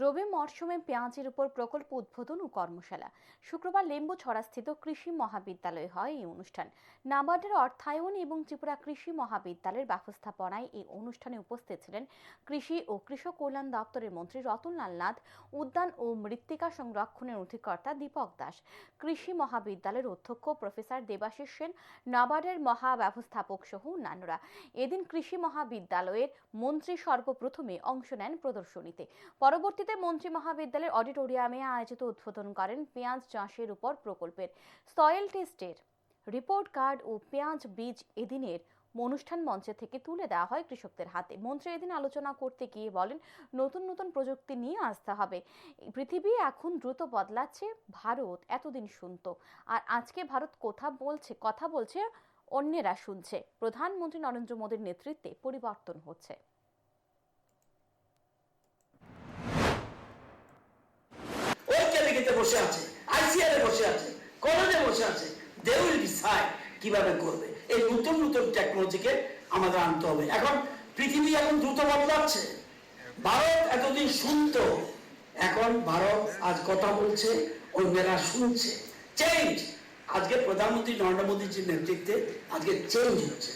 রবি মরশুমে পেঁয়াজের উপর প্রকল্প উদ্বোধন ও কর্মশালা। শুক্রবার লেম্বু ছড়াস্থিত কৃষি মহাবিদ্যালয়ে হয় এই অনুষ্ঠান। নাবার্ডের অর্থায়ন এবং ত্রিপুরা কৃষি মহাবিদ্যালয়ের ব্যবস্থাপনায় এই অনুষ্ঠানে উপস্থিত ছিলেন কৃষি ও কৃষক কল্যাণ দপ্তরের মন্ত্রী রতনলাল নাথ, উদ্যান ও মৃত্তিকা সংরক্ষণের অধিকর্তা দীপক দাস, কৃষি মহাবিদ্যালয়ের অধ্যক্ষ প্রফেসর দেবাশিস সেন, নাবার্ডের মহা ব্যবস্থাপক সহ অন্যান্যরা। এদিন কৃষি মহাবিদ্যালয়ের মন্ত্রী সর্বপ্রথমে অংশ নেন প্রদর্শনীতে। পরবর্তীতে মন্ত্রী মহাবিদ্যালয়ের অডিটোরিয়ামে আয়োজিত উদ্বোধন করেন পেঁয়াজ চাষের উপর প্রকল্পের সয়েল টেস্টের রিপোর্ট কার্ড ও পেঁয়াজ বীজ এদিনের অনুষ্ঠান মঞ্চে থেকে তুলে দেওয়া হয় কৃষকদের হাতে। মন্ত্রী এদিন আলোচনা করতে গিয়ে বলেন, নতুন নতুন প্রযুক্তি নিয়ে আসতে হবে। পৃথিবী এখন দ্রুত বদলাচ্ছে, ভারত এতদিন শুনতো। আর আজকে ভারত কথা বলছে কথা বলছে, অন্যেরা শুনছে। প্রধানমন্ত্রী নরেন্দ্র মোদীর নেতৃত্বে পরিবর্তন হচ্ছে। বসে আছে আইসিআর বসে আছে, কলেজে বসে আছে। দে উইল ডিসাইড কীভাবে করবে। এই নতুন নতুন টেকনোলজিকে আমাদের আনতে হবে। এখন পৃথিবী এখন দ্রুত বদলাচ্ছে। ভারত এতদিন শুনতো। এখন ভারত আজ কথা বলছে অন্যেরা শুনছে। চেঞ্জ আজকে প্রধানমন্ত্রী নরেন্দ্র মোদীজির নেতৃত্বে আজকে চেঞ্জ হচ্ছে।